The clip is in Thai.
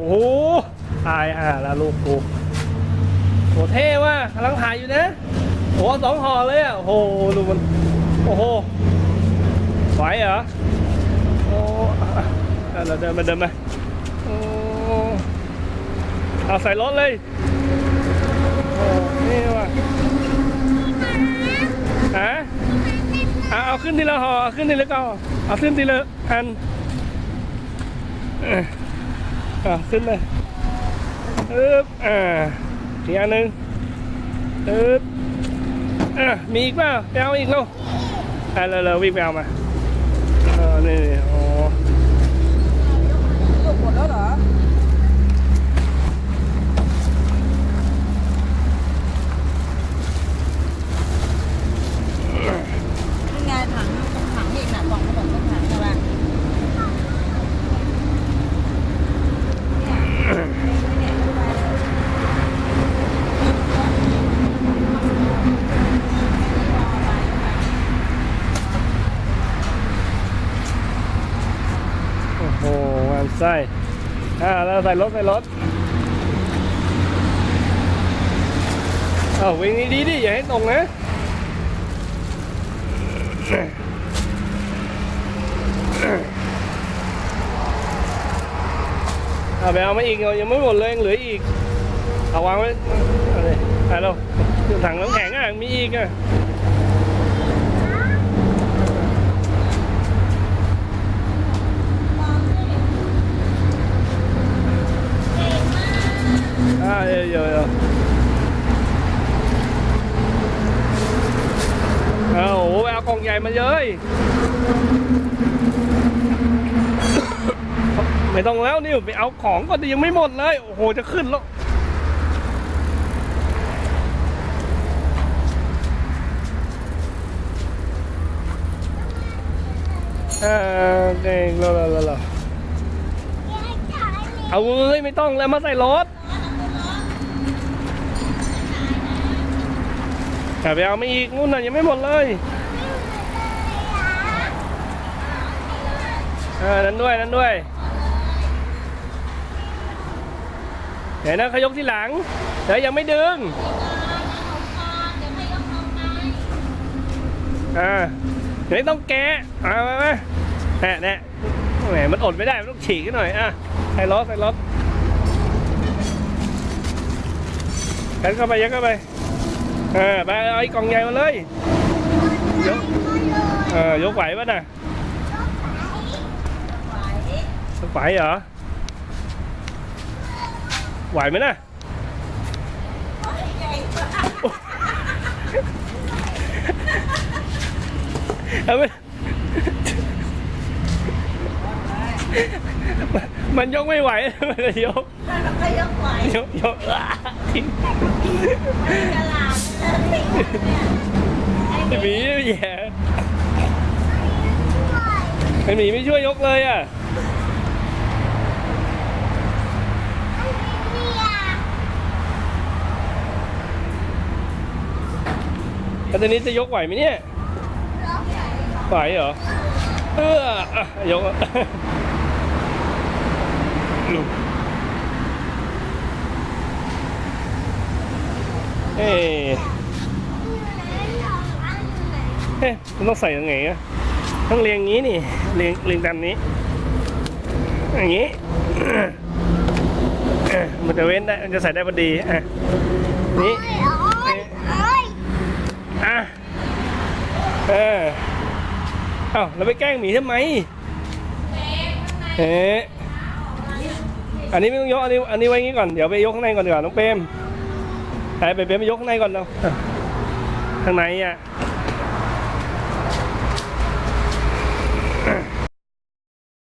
โอ้โหตายอะแล้วลูกกูโหเท่ว่ะกำลังถ่ายอยู่นะโอ้โหสองห่อเลยอะโหดูมันโอ้โหไหวเหรอโอ้เราเดินมาเดินมาโอ้เอาใส่รถเลยโอ้นี่ว่ะฮะเอาเอาขึ้นทีละห่อเอาขึ้นทีละก็เอาขึ้นทีละอัน อะขึ้นเลยอึ๊บอ่าอีกอันหนึ่งอึ๊บอะมีอีกเปล่าไปเอาอีกแล้วอะเร็วๆวิ่งไปเอามาเออนี่นี่โอ้ จบหมดแล้วเหรอ นี่ไงถังถังอีกน่ะกล่องขนมก็ถังใช่ปะเนี่ยดูไป โอ้โห งานไส้อ่าแล้วใส่รถใส่รถเอาวิ่งดีดิอย่าให้ตรงนะเอาไปเอามาอีกเยังไม่หมดเลยยังเหลืออีกเอาวางไว้อาเลยไปเราถังน้ำแข็งอะมีอีกอะ เอาโอ้โหไปเอากล่องใหญ่มาเยอะไม่ต้องแล้วนี่ไปเอาของก่อนยังไม่หมดเลย โอ้โห จะขึ้นแล้วอ่าเก่งแล้วแล้วแล้วเอาเลยไม่ต้องแล้วมาใส่รถ แต่ไปเอาไมาอีกนู่นน่ะยังไม่หมดเลยเออนั้นด้วยนั้นด้วยเดี๋ยวนะขยกที่หลังเดี๋ยวยังไม่ดึงอ่าเดี๋ยวต้องแกะอ่ามามาแน่แน่แหมมันอดไม่ได้มันต้องฉีกกันหน่อยอะใส่รถใส่รถยัดเข้าไปยัดเข้าไป เออไปเอาไอ้กล่องใหญ่มาเลยยกเออยกไหวป่ะน่ะไหมน่ะเอาไปมันยกไม่ไหวมันจะยกแล้วก็ยกไหวยกยกอะทิ้งฉลาดเลยไอ้ไอ้หมีไม่แย่ไอ้หมีไม่ช่วยยกเลยอะแล้วตอนนี้จะยกไหวไหมเนี่ย ไหวเหรอ เออยกอะเฮ้ เฮ้มันต้องใส่ยังไงอะต้องเรียงงี้นี่เรียงเรียงตามนี้ อย่างนี้มันจะเว้นได้มันจะใส่ได้พอดีอะนี่อะเออเอ้าเราไปแกล้งหมีทำไมเอ๊ะอันนี้ไม่ต้องยกอันนี้อันนี้ไว้งี้ก่อนเดี๋ยวไปยกข้างในก่อนดีกว่าน้องเปมไปไปเปมไปยกข้างในก่อนเราข้างในอะ